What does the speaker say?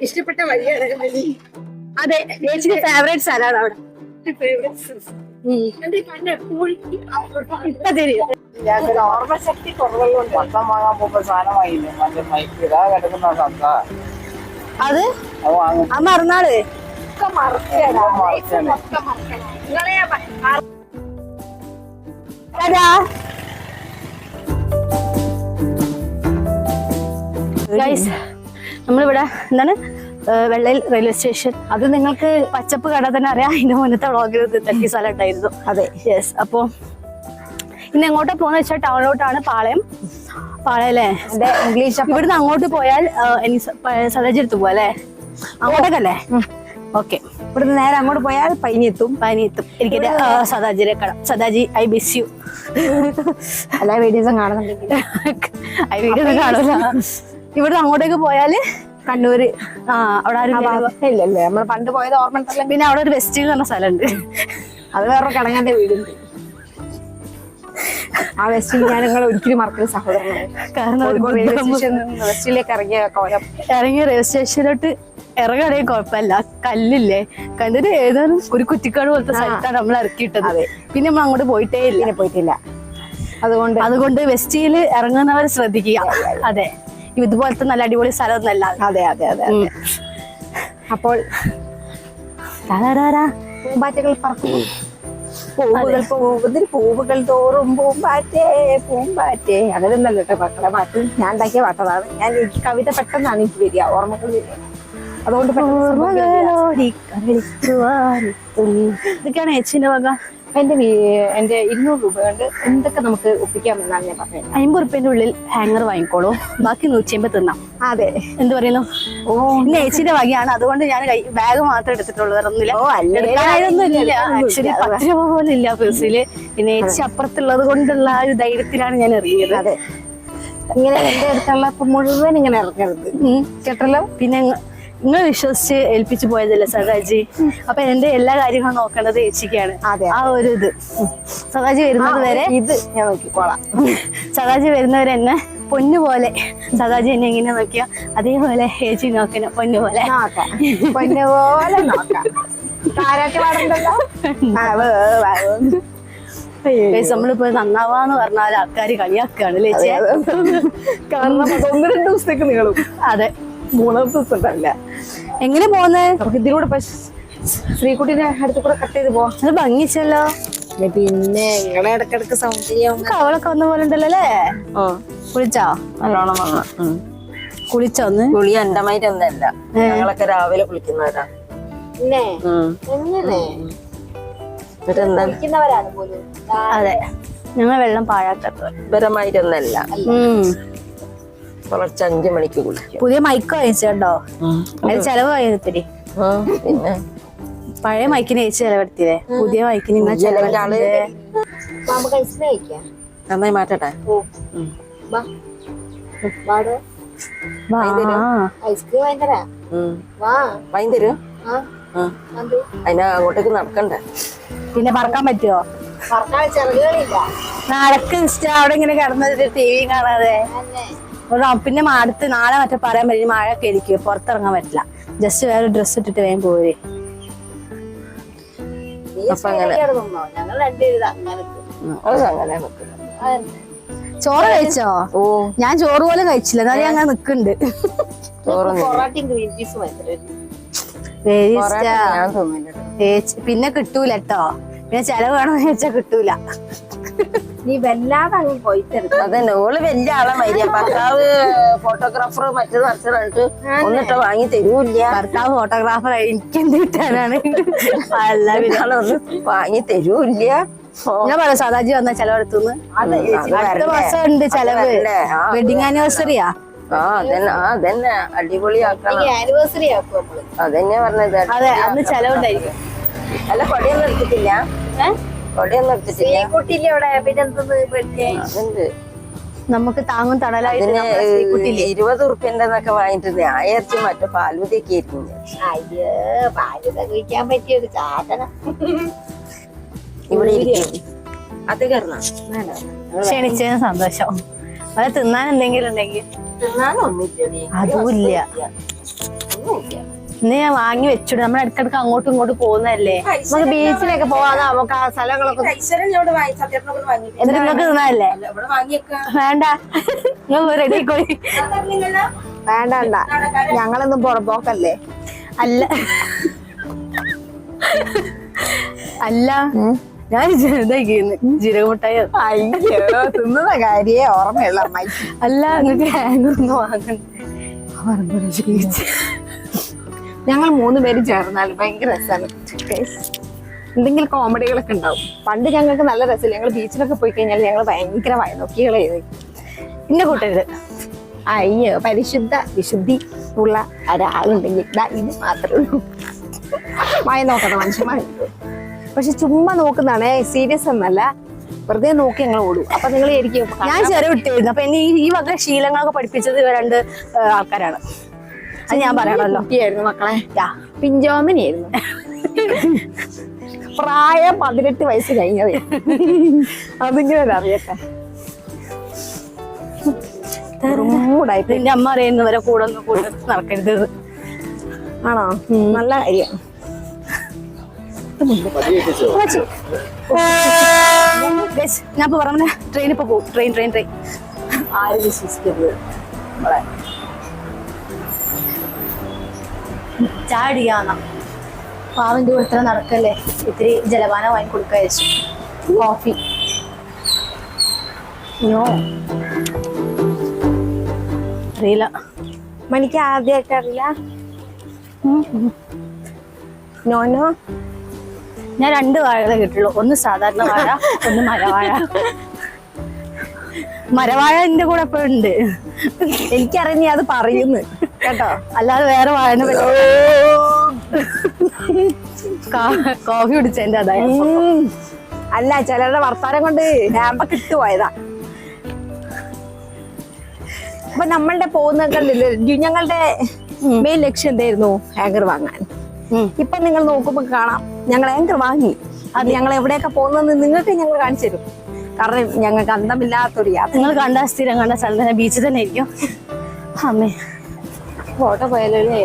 ഇഷ്ടപ്പെട്ട വഴിയാണ്. അതെ ചേച്ചിന്റെ ഫേവറേറ്റ് സ്ഥലമാണ് അവിടെ ഇപ്പൊ തിരിയും ഞങ്ങൾക്ക് ഓർമ്മശക്തി കുറവുള്ളതുകൊണ്ട് പത്രം വാങ്ങാൻ പോകുമ്പോ സാധനമായില്ലേ മറ്റേ മൈക്ക് ഇതാ കിടക്കുന്ന സന്ത അത്? ആ മറന്നാൾ. ഒക്കെ നമ്മളിവിടെ എന്താണ് വെള്ളയിൽ റെയിൽവേ സ്റ്റേഷൻ അത് നിങ്ങൾക്ക് പച്ചപ്പ് കട തന്നെ അറിയാം. അതിന്റെ മുന്നത്തെ വ്ളോഗിൽ തെറ്റി സ്ഥലം ഉണ്ടായിരുന്നു അതെ. യെസ് അപ്പോ ഇന്ന് എങ്ങോട്ടാ പോകുന്ന വെച്ചാൽ ടൗണിലോട്ടാണ് പാളയം. പാളയം അല്ലേ? ഇംഗ്ലീഷ് ഇവിടുന്ന് അങ്ങോട്ട് പോയാൽ സദജെടുത്ത് പോവാ അല്ലേ? അങ്ങോട്ടേക്കല്ലേ? ഓക്കെ ഇവിടുന്ന് നേരെ അങ്ങോട്ട് പോയാൽ പൈനെത്തും പനിയെത്തും. എനിക്ക് സദാജിരെ കട സദാജി ഐ മിസ് യു എല്ലാ വീഡിയോസും കാണുന്നുണ്ടെങ്കിൽ. ഐ വീഡിയോസും കാണുന്നില്ല കാണൂല ഇവിടെ അങ്ങോട്ടേക്ക് പോയാൽ കണ്ണൂര്. ആ അവിടെ ആരും ഇല്ലല്ലേ? നമ്മൾ പണ്ട് പോയത് ഓർമ്മ ഉണ്ടല്ലോ പിന്നെ അവിടെ ഒരു വെസ്റ്റ് എന്ന് പറഞ്ഞ സ്ഥലമുണ്ട്. അത് വേറെ കടങ്ങാന്റെ വീടുണ്ട്. ആ വെസ്റ്റിൽ ഞാൻ നിങ്ങൾ ഒരിക്കലും മറക്കുന്ന കാരണം നിന്ന് വെസ്റ്റിലേക്ക് ഇറങ്ങിയ കോലം. ഇറങ്ങിയ റെയിൽവേ സ്റ്റേഷനിലോട്ട് ഇറങ്ങണേ കുഴപ്പമില്ല. കല്ലില്ലേ? കണ്ടിട്ട് ഏതാനും ഒരു കുറ്റിക്കാട് പോലത്തെ സ്ഥലത്താണ് നമ്മൾ ഇറക്കിയിട്ടത്. പിന്നെ നമ്മൾ അങ്ങോട്ട് പോയിട്ടേ ഇല്ല. പോയിട്ടില്ല. അതുകൊണ്ട് അതുകൊണ്ട് വെസ്റ്റിയിൽ ഇറങ്ങുന്നവർ ശ്രദ്ധിക്കുക. അതെ. ഇതുപോലത്തെ നല്ല അടിപൊളി സ്ഥലമൊന്നല്ല അതെ അതെ അതെ. അപ്പോൾ. പൂമ്പാറ്റകൾ പറക്കും. പൂവുകൾ പൂവുതിൽ പൂവുകൾ തോറും പൂമ്പാറ്റേ പൂമ്പാറ്റേ. അങ്ങനെയൊന്നല്ല കേട്ടോ മക്കളെ. പാട്ട് ഞാൻ ഉണ്ടാക്കിയ പാട്ടതാണ്. ഞാൻ എനിക്ക് കവിത പെട്ടെന്നാണ് എനിക്ക് വരിക ഓർമ്മകൾ വരിക. അതുകൊണ്ട്. ഇതൊക്കെയാണ് ഏച്ചിന്റെ വക. എന്റെ എന്റെ ഇരുന്നൂറ് രൂപ കൊണ്ട് എന്തൊക്കെ നമുക്ക് ഒപ്പിക്കാമെന്നാണ് ഞാൻ പറഞ്ഞത് അമ്പത് റുപ്യന്റെ ഉള്ളിൽ ഹാങ്ങർ വാങ്ങിക്കോളൂ. ബാക്കി നൂറ്റി അമ്പത് തിന്നാം. അതെ. എന്ത് പറയുന്നു ഓ ഇന്ന് ഏച്ചിന്റെ വകയാണ്. അതുകൊണ്ട് ഞാൻ ബാഗ് മാത്രം എടുത്തിട്ടുള്ളൂ. വേറെ ഒന്നുമില്ല. ഓ, അല്ല ആക്ച്വലി പത്ത് രൂപ പോലും ഇല്ല പേഴ്സിൽ പിന്നെ ഏച്ചി അപ്പുറത്തുള്ളത് കൊണ്ടുള്ള ആ ഒരു ധൈര്യത്തിലാണ് ഞാൻ ഇറങ്ങിയത്. അതെ. ഇങ്ങനെ എന്റെ അടുത്തുള്ള മുഴുവൻ ഇങ്ങനെ ഇറങ്ങരുത്. കേട്ടല്ലോ പിന്നെ നിങ്ങൾ വിശ്വസിച്ച് ഏൽപ്പിച്ചു പോയതല്ലേ സദാജി? അപ്പൊ എന്റെ എല്ലാ കാര്യങ്ങളും നോക്കേണ്ടത് ഏച്ചിക്കാണ്. ആ ഒരു ഇത്. സദാജി വരുന്നത് വരെ ഇത് ഞാൻ നോക്കിക്കോളാം. സദാജി വരുന്നവരെ എന്നെ പൊന്നു പോലെ. സദാജി എന്നെ എങ്ങനെ നോക്കിയോ? അതേപോലെ ഏച്ചി നോക്കണ പൊന്നു പോലെ. പൊന്നെ പോലെ നോക്കാം. നമ്മളിപ്പോ നന്നാവാന്ന് പറഞ്ഞാൽ ആൾക്കാർ കളിയാക്കുകയാണ് അല്ലേ കാരണം ഒന്ന് രണ്ട് ദിവസത്തേക്ക് നീളും. അതെ. മൂന്നാമത്തെ ദിവസം ഉണ്ടാവില്ല എങ്ങനെ പോന്നേ നമുക്ക് ഇതിലൂടെ ശ്രീകുട്ടിന്റെ ശ്രീകുട്ടിനെ അടുത്ത് കൂടെ കട്ട് ചെയ്ത് പോവാം. അത് ഭംഗിച്ചല്ലോ. പിന്നെ നിങ്ങളെ ഇടക്കിടക്ക് സൗന്ദര്യം അവളൊക്കെ വന്ന പോലെ ഉണ്ടല്ലേ ഓ. കുളിച്ചോ? നല്ലോണം വന്ന. കുളിച്ചോ ഒന്ന്? കുളി എന്റെ മൈറ്റൊന്നല്ല ഞങ്ങളൊക്കെ രാവിലെ കുളിക്കുന്നവരാ. അതെ. ഞങ്ങൾ വെള്ളം പാഴാക്കാത്തവർ ഉം. പുലർച്ചെ അഞ്ചു മണിക്ക് കുളിക്കും. പുതിയ മൈക്ക് വാങ്ങിച്ചോ അത് ചെലവ് ആ, പിന്നെ? പഴയ മൈക്കിന് ചേച്ചി ചെലവെടുത്തില്ലേ? പുതിയ മൈക്കിന് ഇന്ന ചെലവെടുത്തില്ലേ? നന്നായി മാറ്റട്ടെ. വൈൻ തരൂ. അതിന് അങ്ങോട്ടേക്ക് നടക്കണ്ട? പിന്നെ പറക്കാൻ പറ്റുമോ നടക്ക് ഇഷ്ട അവിടെ ഇങ്ങനെ കിടന്നിട്ട് ടി വി കാണാതെ. പിന്നെ അടുത്ത് നാളെ മറ്റേ പറയാൻ പറ്റും മഴയൊക്കെ ഇരിക്കും പുറത്തിറങ്ങാൻ പറ്റില്ല. ജസ്റ്റ് വേറെ ഡ്രസ്സ് ഇട്ടിട്ട് വേഗം പോരെ. അപ്പൊ അങ്ങനെ. ഞങ്ങൾ രണ്ടുപേരും അങ്ങനെ ഉം. അത് അങ്ങനെ ചോറ് കഴിച്ചോ? ഓ. ഞാൻ ചോറ് പോലെ കഴിച്ചില്ല. എന്നാലും ഞാൻ അങ്ങനെ നിക്കുന്നുണ്ട് പിന്നെ കിട്ടൂല കേട്ടോ പിന്നെ ചെലവ് വേണമെന്ന് ചോദിച്ചാ കിട്ടൂല. നീ വല്ലാതെ അങ്ങ് പോയിത്തരുത് അതന്നെ ഓൾ വലിയ ആളെ മരിയ ഭർത്താവ് ഫോട്ടോഗ്രാഫർ മറ്റേത് മറിച്ചിട്ട് ഒന്നിട്ട് വാങ്ങി തരൂല്ല. ഭർത്താവ് ഫോട്ടോഗ്രാഫർ എനിക്ക് എന്ത് കിട്ടാനാണ്? അല്ല പിന്നെ ഒന്നും വാങ്ങി തരൂല്ല. ഞാൻ പറയാം സദാജി വന്ന ചെലവെടുത്തുന്ന്? അത് അടുത്ത മാസം ഉണ്ട് ചെലവ്. വെഡിങ് ആനിവേഴ്സറിയാ ആ? അതന്നെ ആ അതന്നെ. അടിപൊളിയാക്കണം. ആനിവേഴ്സറി ആക്കും അതന്നെ പറഞ്ഞത്. അതെ അന്ന് ചെലവുണ്ടായിരിക്കും. അല്ല കൊടിയൊന്നും എടുത്തിട്ടില്ല? കൊടിയൊന്നും എടുത്തിട്ടില്ല. കുട്ടിയില്ലേ അവിടെ പിന്നെ എന്തെന്ന് പേടിക്കേ നമുക്ക് താങ്ങും തണലായിട്ട് ഇരുപത് ഉറുപ്പ്യന്റെ എന്നൊക്കെ വാങ്ങിട്ട് ഞായർച്ച മറ്റേ പാൽവതിയൊക്കെ ആയിരുന്നു. അയ്യോ പാലുത കഴിക്കാൻ പറ്റിയൊരു സാധനം. ഇവിടെ ഇരിക്കും. അത് കയറണം ക്ഷണിച്ചതിന് സന്തോഷം. അത് തിന്നാൻ എന്തെങ്കിലും ഉണ്ടെങ്കിൽ തിന്നാനൊന്നുമില്ലടി അതുമില്ല. ഇല്ല ഒന്നുമില്ല. ഇന്ന് ഞാൻ വാങ്ങി വെച്ചിട്ട് നമ്മൾ ഇടക്കിടക്ക് അങ്ങോട്ടും ഇങ്ങോട്ടും പോകുന്നതല്ലേ? നമുക്ക് ബീച്ചിലൊക്കെ പോവാം നമുക്ക് ആ സ്ഥലങ്ങളൊക്കെ എന്നിട്ട് നിങ്ങൾക്ക് വേണ്ട. നിങ്ങൾ റെഡി കോഴി വേണ്ട വേണ്ട. ഞങ്ങളൊന്നും പുറമ്പോക്കല്ലേ. അല്ല. അല്ല. ഞാൻ ജീരക അയ്യോ തിന്നുന്ന കാര്യേ ഓർമ്മയുള്ള അല്ല നിങ്ങൾക്ക് ഹാങ്ങർ ഒന്ന് വാങ്ങണ്ടേ ഞങ്ങൾ മൂന്ന് പേര് ചേർന്നാൽ ഭയങ്കര രസമാണ് എന്തെങ്കിലും കോമഡികളൊക്കെ ഉണ്ടാവും. പണ്ട് ഞങ്ങൾക്ക് നല്ല രസമില്ല. ഞങ്ങൾ ബീച്ചിലൊക്കെ പോയി കഴിഞ്ഞാൽ ഞങ്ങൾ ഭയങ്കര വയനോക്കികളെ പിന്നെ കൂട്ടരുത്. അയ്യോ പരിശുദ്ധ വിശുദ്ധി ഉള്ള ഒരാളുണ്ടെങ്കിൽ ഇത് മാത്രമേ ഉള്ളൂ. വായ നോക്കണം മനുഷ്യന്മാരുണ്ട് പക്ഷെ ചുമ്മാ നോക്കുന്നതാണ്. സീരിയസ് എന്നല്ല വെറുതെ നോക്കി ഞങ്ങൾ ഓടും. അപ്പൊ നിങ്ങൾ ഞാൻ ചെറിയ കുട്ടിയായിരുന്നു. അപ്പൊ എന്നെ ഈ വക ശീലങ്ങളൊക്കെ പഠിപ്പിച്ചത് രണ്ട് ആൾക്കാരാണ്. അത് ഞാൻ പറയണല്ലോ. കുട്ടിയായിരുന്നു മക്കളെ. പിഞ്ചോമനിയായിരുന്നു. പ്രായം പതിനെട്ട് വയസ്സ് കഴിഞ്ഞതേ. അതിങ്ങനെ അറിയട്ടെ. മൂടായി എന്റെ അമ്മ അറിയുന്നവരെ കൂടെ ഒന്ന് കൂടെ നടക്കരുത്. ആണോ? നല്ല കാര്യം. ഞാൻ ഇപ്പൊ പറഞ്ഞ ട്രെയിൻ ഇപ്പൊ പോകും ട്രെയിൻ ട്രെയിൻ. ട്രെയിൻ ആരും വിശ്വസിക്കരുത് ചാടിയാന്ന. പാവന്റെ കൂടെ ഇത്ര നടക്കല്ലേ? ഇത്തിരി ജലപാനം വാങ്ങി കൊടുക്കാ വെച്ചു കോഫി. നോ. അറിയില്ല. മണിക്ക് ആദ്യമായിട്ട് അറിയില്ല. നോനോ ഞാൻ രണ്ട് വാഴകളെ കിട്ടുള്ളൂ. ഒന്ന് സാധാരണ വാഴ ഒന്ന് മരവാഴ. മരവാഴ എന്റെ കൂടെ ഇപ്പൊ ഉണ്ട്. എനിക്കറിയാം നീ അത് പറയുന്നു. കേട്ടോ? അല്ലാതെ വേറെ വായന കോഫി കുടിച്ചതിന്റെ അതായത്. അല്ല ചിലരുടെ വർത്താനം കൊണ്ട് ലാമ്പ കിട്ടുപോയതാ അപ്പൊ നമ്മളുടെ പോകുന്ന കണ്ടില്ലേ? ഞങ്ങളുടെ മെയിൻ ലക്ഷ്യം എന്തായിരുന്നു? ഹാങ്കർ വാങ്ങാൻ. ഇപ്പൊ നിങ്ങൾ നോക്കുമ്പോ കാണാം ഞങ്ങൾ ആങ്കർ വാങ്ങി. അത് ഞങ്ങൾ എവിടെയൊക്കെ പോകുന്നത് നിങ്ങൾക്ക് ഞങ്ങൾ കാണിച്ചു തരും. കാരണം ഞങ്ങൾക്ക് അന്തമില്ലാത്തൊരു യാത്ര. നിങ്ങൾ കണ്ട സ്ഥിരം കണ്ട സ്ഥലം തന്നെ ബീച്ചിൽ തന്നെ ആയിരിക്കും. അമ്മേ. ഫോട്ടോ പോയാലോ അല്ലേ